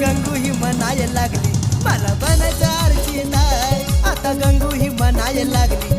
गंगू ही म्हणाय लागली. मला बनायचं आरची नाही. आता गंगू ही म्हणाय लागली.